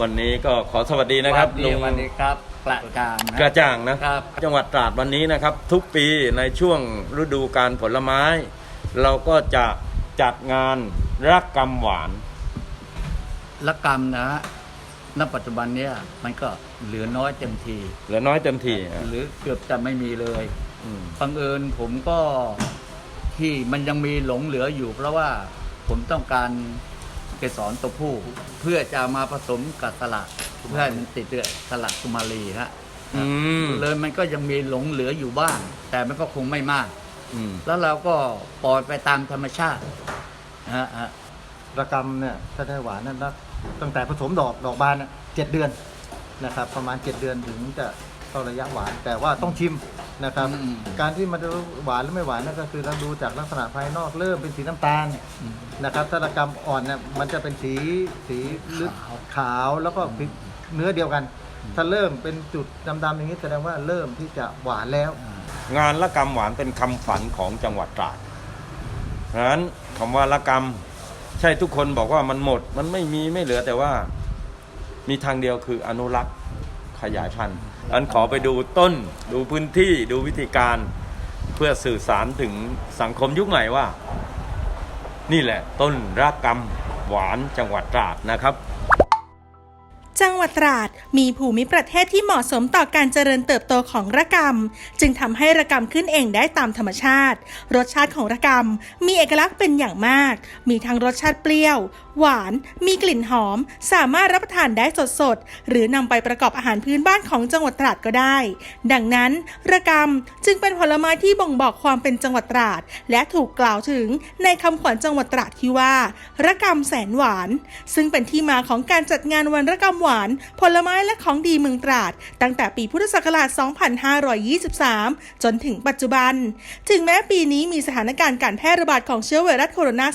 วันนี้ก็ขอสวัสดีนะครับวันลุนี้งวันนี้ครับกระจ่างนะกระจ่างนะครับ จังหวัดตราดวันนี้นะครับ ทุกปีในช่วงฤดูการผลไม้ เราก็จะจัดงานรักกรรมหวานละกรรมนะฮะณปัจจุบันเนี้ยมันก็เหลือน้อยเต็มที เหลือน้อยเต็มทีอะหรือเกือบจะไม่มีเลยอืมบังเอิญผมก็ที่มันยังมีหลงเหลืออยู่เพราะว่าผมต้องการ เกสรตัวผู้ เพื่อจะเอามาผสมกับสลัดเพื่อให้มันติดด้วยสลัดสุมาลีฮะอืมเลยมันก็ยังมีหลงเหลืออยู่บ้าง แต่มันก็คงไม่มาก อืมแล้วเราก็ปล่อยไปตามธรรมชาติฮะฮะระกรรมเนี่ยถ้าได้หวานนั้นนะตั้งแต่ผสมดอกดอกบานเนี่ยเจ็ดเดือนนะครับ ประมาณเจ็ดเดือนถึงจะ เข้าระยะหวาน แต่ว่าต้องชิมนะครับ อืม การที่มันจะหวานหรือไม่หวานนั่นก็คือเราดูจากลักษณะภายนอกเริ่มเป็นสีน้ำตาลนะครับถ้าระกรรมอ่อนเนี่ยมันจะเป็นสีสีลึกขาวขาวแล้วก็เป็นเนื้อเดียวกัน ถ้าเริ่มเป็นจุดดำๆอย่างนี้แสดงว่าเริ่มที่จะหวานแล้ว งานละกรรมหวานเป็นคำฝันของจังหวัดตราดเพราะฉะนั้นคำว่าละกรรมใช่ทุกคนบอกว่ามันหมด มันไม่มีไม่เหลือแต่ว่า มีทางเดียวคืออนุรักษ์ขยายพันธุ์ อันขอไปดูต้นดูพื้นที่ดูวิธีการเพื่อสื่อสารถึงสังคมยุคใหม่ว่า นี่แหละต้นรากกรรมหวานจังหวัดตราดนะครับ จังหวัดตราดมีภูมิประเทศที่เหมาะสมต่อการเจริญเติบโตของระกำจึงทำให้ระกำขึ้นเองได้ตามธรรมชาติ รสชาติของระกำมีเอกลักษณ์เป็นอย่างมาก มีทั้งรสชาติเปรี้ยว หวาน มีกลิ่นหอม สามารถรับประทานได้สดๆ หรือนำไปประกอบอาหารพื้นบ้านของจังหวัดตราดก็ได้ ดังนั้นระกำจึงเป็นผลไม้ที่บ่งบอกความเป็นจังหวัดตราด และถูกกล่าวถึงในคำขวัญจังหวัดตราดที่ว่า ระกำแสนหวาน ซึ่งเป็นที่มาของการจัดงานวันระกำหวานผลไม้และของดีเมืองตราด ตั้งแต่ปีพุทธศักราช 2523 จนถึงปัจจุบัน ถึงแม้ปีนี้มีสถานการณ์การแพร่ระบาดของเชื้อไวรัสโคโรนา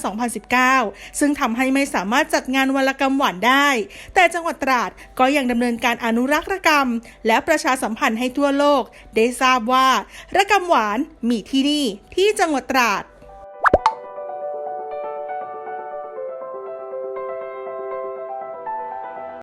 2019 ซึ่งทำให้ไม่สามารถจัดงานวันละกำหวานได้ แต่จังหวัดตราดก็ยังดำเนินการอนุรักษ์ระกำและประชาสัมพันธ์ให้ทั่วโลก ได้ทราบว่าระกำหวานมีที่นี่ที่จังหวัดตราด